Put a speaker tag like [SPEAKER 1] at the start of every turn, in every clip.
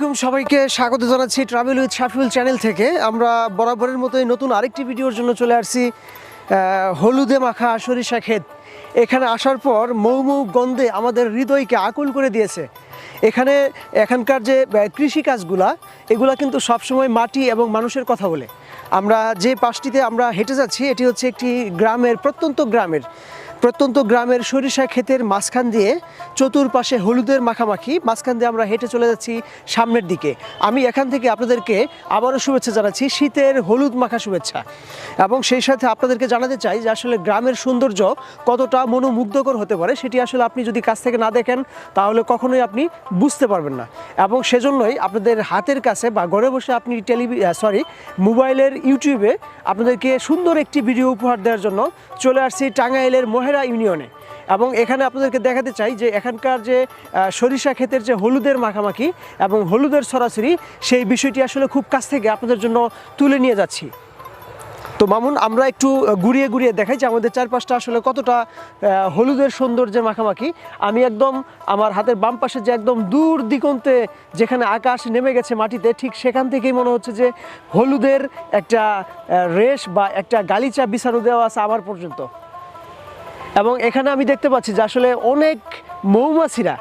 [SPEAKER 1] আলাইকুম সবাইকে স্বাগত জানাচ্ছি ট্রাভেল উইথ শাফিউল চ্যানেল থেকে। আমরা বরাবরের মতোই নতুন আরেকটি ভিডিওর জন্য চলে আসছি হলুদে মাখা সরিষা ক্ষেত। এখানে আসার পর মৌ মৌ গন্ধে আমাদের হৃদয়কে আকুল করে দিয়েছে। এখানে এখানকার যে কৃষিকাজগুলা, এগুলা কিন্তু সবসময় মাটি এবং মানুষের কথা বলে। আমরা যে পাশটিতে আমরা হেঁটে যাচ্ছি, এটি হচ্ছে একটি গ্রামের, প্রত্যন্ত গ্রামের। প্রত্যন্ত গ্রামের সরিষা ক্ষেতের মাঝখান দিয়ে চতুর্পাশে হলুদের মাখামাখি, মাঝখান দিয়ে আমরা হেঁটে চলে যাচ্ছি সামনের দিকে। আমি এখান থেকে আপনাদেরকে আবারও শুভেচ্ছা জানাচ্ছি, শীতের হলুদ মাখা শুভেচ্ছা। এবং সেই সাথে আপনাদেরকে জানাতে চাই যে আসলে গ্রামের সৌন্দর্য কতটা মনোমুগ্ধকর হতে পারে, সেটি আসলে আপনি যদি কাছ থেকে না দেখেন, তাহলে কখনোই আপনি বুঝতে পারবেন না। এবং সেজন্যই আপনাদের হাতের কাছে বা ঘরে বসে আপনি টেলিভি সরি মোবাইলের ইউটিউবে আপনাদেরকে সুন্দর একটি ভিডিও উপহার দেওয়ার জন্য চলে আসছি টাঙ্গাইলের মহেরা ইউনিয়নে। এবং এখানে আপনাদেরকে দেখাতে চাই যে এখানকার যে সরিষা ক্ষেতের যে হলুদের মাখামাখি এবং হলুদের সরাসরি সেই বিষয়টি আসলে খুব কাছ থেকে আপনাদের জন্য তুলে নিয়ে যাচ্ছি। তো মামুন, আমরা একটু ঘুরিয়ে ঘুরিয়ে দেখাই যে আমাদের চারপাশটা আসলে কতটা হলুদের সৌন্দর্যের মাখামাখি। আমি একদম আমার হাতের বাম পাশে যে একদম দূর দিগন্তে যেখানে আকাশ নেমে গেছে মাটিতে, ঠিক সেখান থেকেই মনে হচ্ছে যে হলুদের একটা রেশ বা একটা গালিচা বিছানো দেওয়া আছে আমার পর্যন্ত। এবং এখানে আমি দেখতে পাচ্ছি যে আসলে অনেক মৌমাছিরা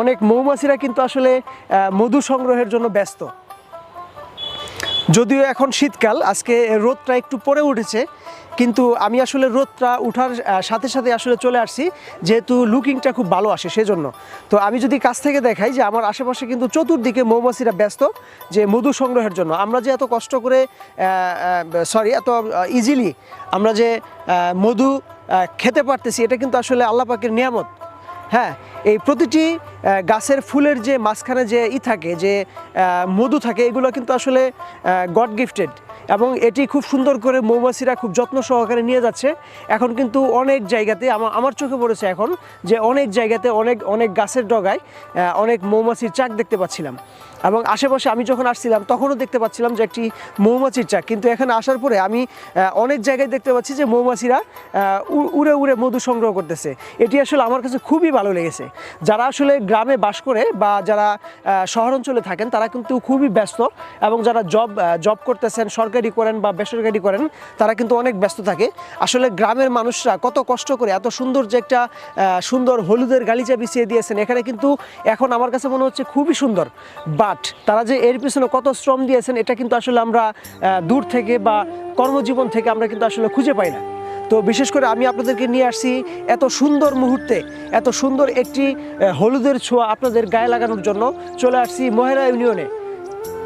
[SPEAKER 1] অনেক মৌমাছিরা কিন্তু আসলে মধু সংগ্রহের জন্য ব্যস্ত। যদিও এখন শীতকাল, আজকে রোদটা একটু পরে উঠেছে, কিন্তু আমি আসলে রোদটা উঠার সাথে সাথে আসলে চলে আসছি, যেহেতু লুকিংটা খুব ভালো আসে সেজন্য। তো আমি যদি কাছ থেকে দেখাই যে আমার আশেপাশে কিন্তু চতুর্দিকে মৌমাছিরা ব্যস্ত, যে মধু সংগ্রহের জন্য। আমরা যে এত কষ্ট করে সরি এত ইজিলি আমরা যে মধু খেতে পারতেছি। এটা কিন্তু আসলে আল্লাপাকের নিয়ামত। হ্যাঁ এই প্রতিটি গাছের ফুলের যে মাঝখানে যে ই থাকে, যে মধু থাকে, এগুলো কিন্তু আসলে গড গিফটেড। এবং এটি খুব সুন্দর করে মৌমাছিরা খুব যত্ন সহকারে নিয়ে যাচ্ছে। এখন কিন্তু অনেক জায়গাতে আমার চোখে পড়েছে এখন, যে অনেক জায়গাতে অনেক অনেক গাছের ডগায় অনেক মৌমাছির চাক দেখতে পাচ্ছিলাম। এবং আশেপাশে আমি যখন আসছিলাম, তখনও দেখতে পাচ্ছিলাম যে একটি মৌমাছির চাক। কিন্তু এখানে আসার পরে আমি অনেক জায়গায় দেখতে পাচ্ছি যে মৌমাছিরা উড়ে উড়ে মধু সংগ্রহ করতেছে। এটি আসলে আমার কাছে খুবই ভালো লেগেছে। যারা আসলে গ্রামে বাস করে বা যারা শহর অঞ্চলে থাকেন, তারা কিন্তু খুবই ব্যস্ত এবং যারা জব জব করতেছেন, সরকারি করেন বা বেসরকারি করেন, তারা কিন্তু অনেক ব্যস্ত থাকে। আসলে গ্রামের মানুষরা কত কষ্ট করে এত সুন্দর যে একটা সুন্দর হলুদের গালিচা বিছিয়ে দিয়েছেন, এখানে কিন্তু এখন আমার কাছে মনে হচ্ছে খুবই সুন্দর। বাট তারা যে এর পিছনে কত শ্রম দিয়েছেন, এটা কিন্তু আসলে আমরা দূর থেকে বা কর্মজীবন থেকে আমরা কিন্তু আসলে খুঁজে পাই না। তো বিশেষ করে আমি আপনাদেরকে নিয়ে আসছি এত সুন্দর মুহূর্তে, এত সুন্দর একটি হলুদের ছোঁয়া আপনাদের গায়ে লাগানোর জন্য চলে আসছি মহেরা ইউনিয়নে।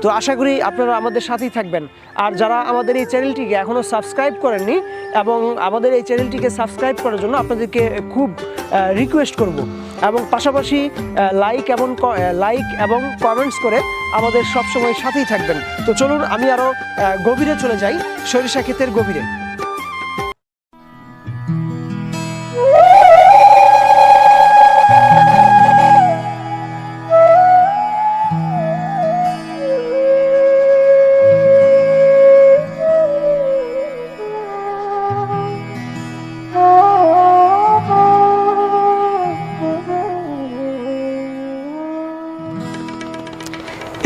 [SPEAKER 1] তো আশা করি আপনারা আমাদের সাথেই থাকবেন। আর যারা আমাদের এই চ্যানেলটিকে এখনও সাবস্ক্রাইব করেননি এবং আমাদের এই চ্যানেলটিকে সাবস্ক্রাইব করার জন্য আপনাদেরকে খুব রিকোয়েস্ট করব। এবং পাশাপাশি লাইক এবং লাইক এবং কমেন্টস করে আমাদের সবসময় সাথেই থাকবেন। তো চলুন আমি আরও গভীরে চলে যাই, সরিষা ক্ষেতের গভীরে।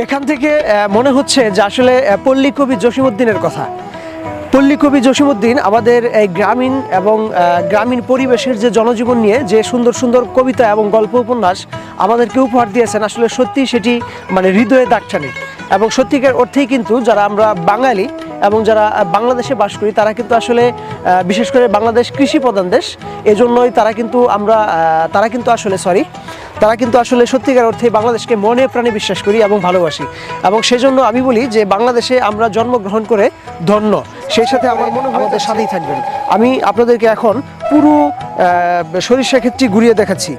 [SPEAKER 1] এখান থেকে মনে হচ্ছে যে আসলে পল্লী কবি জসিমুদ্দিনের কথা। পল্লী কবি জসিমুদ্দিন আমাদের এই গ্রামীণ এবং গ্রামীণ পরিবেশের যে জনজীবন নিয়ে যে সুন্দর সুন্দর কবিতা এবং গল্প উপন্যাস আমাদেরকে উপহার দিয়েছেন, আসলে সত্যি সেটি মানে হৃদয়ে দাগ টানে। এবং সত্যিকার অর্থেই কিন্তু যারা আমরা বাঙালি এবং যারা বাংলাদেশে বাস করি, তারা কিন্তু আসলে বিশেষ করে বাংলাদেশ কৃষি প্রধান দেশ। এজন্যই তারা কিন্তু আমরা তারা কিন্তু আসলে সরি তারা কিন্তু আসলে সত্যিকার অর্থে বাংলাদেশকে মনে প্রাণে বিশ্বাস করি এবং ভালোবাসি। এবং সেজন্য আমি বলি যে বাংলাদেশে আমরা জন্মগ্রহণ করে ধন্য। সেই সাথে আমার মনে আমাদের সাথেই থাকবেন। আমি আপনাদেরকে এখন পুরো সরিষা ক্ষেত্রটি ঘুরিয়ে দেখাচ্ছি।